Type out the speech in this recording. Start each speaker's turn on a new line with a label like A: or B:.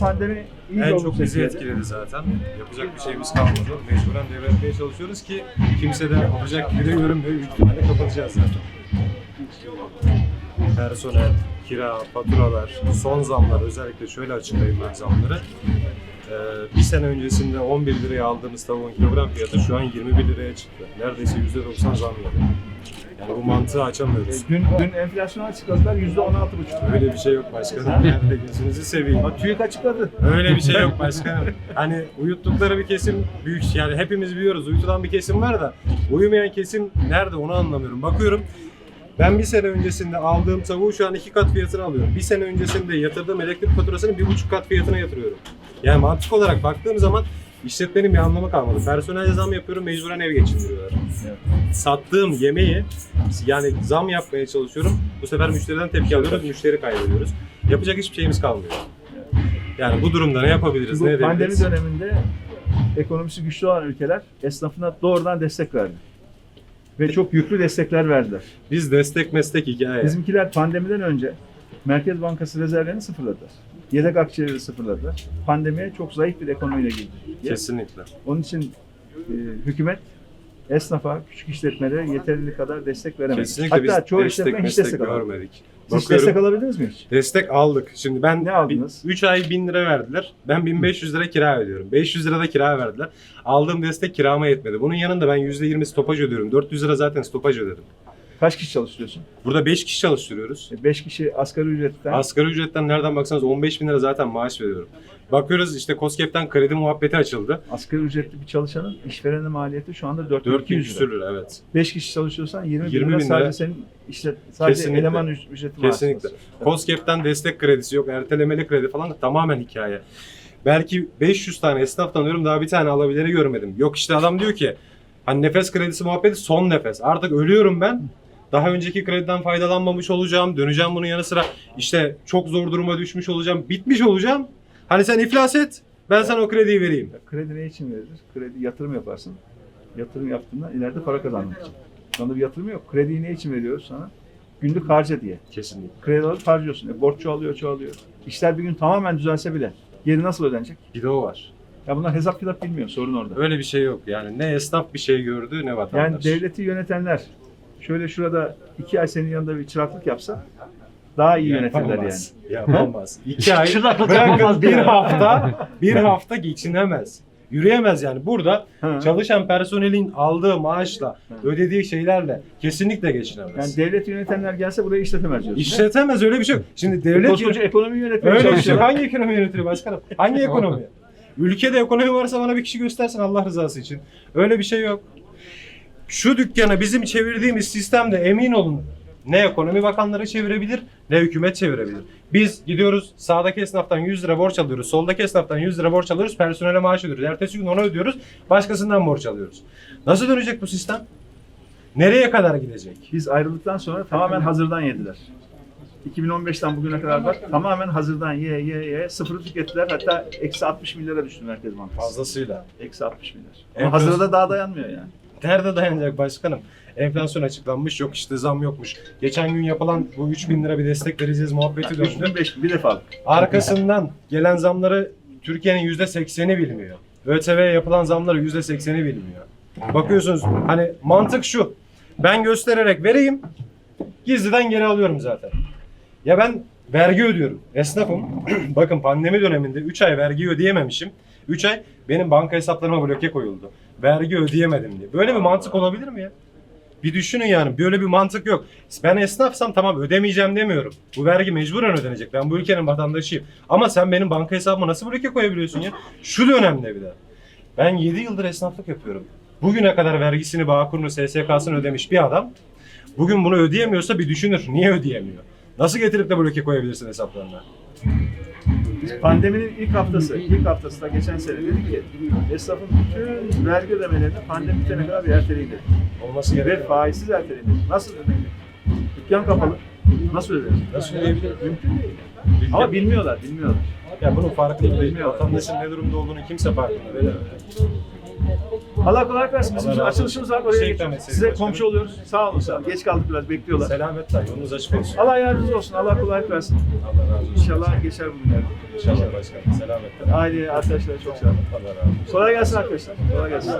A: Pandemi iyi
B: En çok bizi etkiledi zaten. Yapacak bir şeyimiz kalmadı. Mecburen devretmeye çalışıyoruz ki kimse de alacak gibi de görünmüyor. Büyük ihtimalle kapatacağız zaten. Personel, kira, faturalar, son zamlar özellikle şöyle açıklayayım ben zamları. Ee, bir sene öncesinde 11 liraya aldığımız tavuğun kilogram fiyatı şu an 21 liraya çıktı. Neredeyse %90 zam yani. Yani bu mantığı açamıyoruz.
A: E, Dün, dün enflasyon açıkladılar yüzde on altı buçuk.
B: Öyle bir şey yok başkanım. Nerede gözünüzü seveyim.
A: Bak TÜİK açıkladı.
B: Öyle bir şey yok başkanım. Hani uyuttukları bir kesim büyük yani hepimiz biliyoruz uyutulan bir kesim var da uyumayan kesim nerede onu anlamıyorum. Bakıyorum ben bir sene öncesinde aldığım tavuğu şu an iki kat fiyatına alıyorum. Bir sene öncesinde yatırdığım elektrik faturasını bir buçuk kat fiyatına yatırıyorum. Yani mantık olarak baktığım zaman işletmenin bir anlamı kalmadı. Personel zam yapıyorum mecburen ev geçindiriyorlar. Sattığım yemeği yani zam yapmaya çalışıyorum. Bu sefer müşteriden tepki alıyoruz, müşteri kaybediyoruz. Yapacak hiçbir şeyimiz kalmıyor. Yani bu durumda ne yapabiliriz,
A: Bu
B: ne
A: pandemi
B: edebiliriz?
A: döneminde ekonomisi güçlü olan ülkeler esnafına doğrudan destek verdi. Ve çok yüklü destekler verdiler.
B: Biz destek meslek hikaye.
A: Bizimkiler pandemiden önce Merkez Bankası rezervlerini sıfırladılar. Yedek akçeleri sıfırladılar. Pandemiye çok zayıf bir ekonomiyle girdi.
B: Kesinlikle.
A: Onun için e, hükümet esnafa, küçük işletmelere yeterli kadar destek veremedi.
B: Kesinlikle
A: Hatta
B: biz
A: çoğu
B: destek
A: işletme hiç destek alamadı.
B: görmedik.
A: Siz
B: Bakıyorum,
A: destek alabildiniz mi hiç?
B: destek aldık. Şimdi ben
A: Ne aldınız?
B: 3 ay 1000 lira verdiler. Ben 1500 lira kira ödüyorum. 500 lira da kira verdiler. Aldığım destek kirama yetmedi. Bunun yanında ben %20 stopaj ödüyorum. 400 lira zaten stopaj ödedim.
A: Kaç kişi çalıştırıyorsun?
B: Burada 5 kişi çalıştırıyoruz.
A: 5 kişi asgari ücretten.
B: Asgari ücretten nereden baksanız 15 bin lira zaten maaş veriyorum. Bakıyoruz işte COSGAP'ten kredi muhabbeti açıldı.
A: asgari ücretli bir çalışanın işverenin maliyeti şu anda
B: 400
A: 4200
B: küsür
A: lira.
B: lira evet.
A: 5 kişi çalışıyorsan 20,
B: 20
A: bin lira
B: bin
A: sadece
B: lira.
A: senin işlet, sadece
B: Kesinlikle.
A: eleman üc- ücreti
B: Kesinlikle.
A: maaşınız.
B: COSGAP'ten destek kredisi yok, ertelemeli kredi falan tamamen hikaye. Belki 500 tane esnaf tanıyorum daha bir tane alabileri görmedim. Yok işte adam diyor ki hani nefes kredisi muhabbeti son nefes. Artık ölüyorum ben. Daha önceki krediden faydalanmamış olacağım. Döneceğim bunun yanı sıra işte çok zor duruma düşmüş olacağım. Bitmiş olacağım. Hani sen iflas et. Ben sana o krediyi vereyim.
A: Kredi ne için verilir? Kredi yatırım yaparsın. Yatırım yaptığında ileride para kazanmak için. Şu anda bir yatırım yok. Krediyi ne için veriyoruz sana? Günlük harca diye.
B: Kesinlikle.
A: Kredi alıp harcıyorsun. E, borç çoğalıyor çoğalıyor. İşler bir gün tamamen düzelse bile geri nasıl ödenecek?
B: Bir de o var.
A: Ya bunlar hesap kitap bilmiyor. Sorun orada.
B: Öyle bir şey yok. Yani ne esnaf bir şey gördü ne
A: Yani
B: vatandaş.
A: devleti yönetenler şöyle şurada iki ay senin yanında bir çıraklık yapsa daha iyi yönetirler yani.
B: Yapamaz. Yapamaz. İki ay
C: Çıraklık
B: bırakın
C: yapamaz
B: bir
C: diyor.
B: hafta bir hafta geçinemez. Yürüyemez yani. Burada
A: Ha.
B: çalışan personelin aldığı maaşla,
A: Hı.
B: ödediği şeylerle kesinlikle geçinemez.
A: Yani devleti yönetenler gelse burayı işletemez diyorsun.
B: İşletemez öyle bir şey yok. Şimdi
A: Devlet
B: devlet
A: koskoca ekonomi yönetmeye
B: öyle bir şey.
A: çalışıyorlar.
B: Hangi ekonomi yönetiyor başkanım? Hangi ekonomi? Ülkede ekonomi varsa bana bir kişi göstersin Allah rızası için. Öyle bir şey yok. Şu dükkana bizim çevirdiğimiz sistemde emin olun ne ekonomi bakanları çevirebilir ne hükümet çevirebilir. Biz gidiyoruz sağdaki esnaftan 100 lira borç alıyoruz. Soldaki esnaftan 100 lira borç alıyoruz. Personele maaş ödüyoruz. Ertesi gün onu ödüyoruz. Başkasından borç alıyoruz. Nasıl dönecek bu sistem? Nereye kadar gidecek?
A: Biz ayrıldıktan sonra tamamen hazırdan yediler. 2015'ten bugüne kadar bak tamamen hazırdan ye ye ye sıfırı tükettiler hatta eksi 60 milyara düştü Merkez Bankası.
B: Fazlasıyla.
A: Eksi 60 milyar. Ama hazıra da daha dayanmıyor yani.
B: Nerede dayanacak başkanım? Enflasyon açıklanmış yok işte zam yokmuş. Geçen gün yapılan bu 3000 lira bir destek vereceğiz muhabbeti döndü.
A: 3005 bir defa.
B: Arkasından gelen zamları Türkiye'nin %80'i bilmiyor. ÖTV'ye yapılan zamları %80'i bilmiyor. Bakıyorsunuz hani mantık şu. Ben göstererek vereyim. Gizliden geri alıyorum zaten. Ya ben vergi ödüyorum. Esnafım. Bakın pandemi döneminde 3 ay vergi ödeyememişim. 3 ay benim banka hesaplarıma bloke koyuldu. Vergi ödeyemedim diye. Böyle bir mantık olabilir mi ya? Bir düşünün yani böyle bir mantık yok. Ben esnafsam tamam ödemeyeceğim demiyorum. Bu vergi mecburen ödenecek. Ben bu ülkenin vatandaşıyım. Ama sen benim banka hesabıma nasıl bloke koyabiliyorsun ya? Şu dönemde bir de. Ben 7 yıldır esnaflık yapıyorum. Bugüne kadar vergisini, Bağkur'unu, SSK'sını ödemiş bir adam. Bugün bunu ödeyemiyorsa bir düşünür. Niye ödeyemiyor? Nasıl getirip de bloke koyabilirsin hesaplarına?
A: Pandeminin ilk haftası, ilk haftası da geçen sene dedik ki esnafın bütün vergi ödemelerini pandemi bitene kadar bir erteleyin dedik.
B: Olması
A: Ve
B: gerekiyor.
A: faizsiz erteleyin dedik. Nasıl ödenecek? Dükkan kapalı. Nasıl ödenecek?
B: Nasıl ödeyebilir?
A: Mümkün değil. Ama bilmiyorlar, bilmiyorlar.
B: Ya bunun farkında değil. Vatandaşın ne durumda olduğunu kimse farkında değil.
A: Allah kolaylık versin. Bizim
B: Allah
A: açılışımız var. Oraya
B: etseydik
A: Size komşu oluyoruz. Sağ olun sağ olun. Geç kaldık biraz bekliyorlar.
B: Selametle yolunuz açık olsun.
A: Allah yardımcınız olsun. Allah kolaylık versin.
B: Allah razı olsun.
A: İnşallah geçer bu günler.
B: İnşallah başkanım. Selametle.
A: Aile, arkadaşlar çok sağ olun.
B: Allah razı olsun.
A: Kolay gelsin arkadaşlar. Kolay gelsin.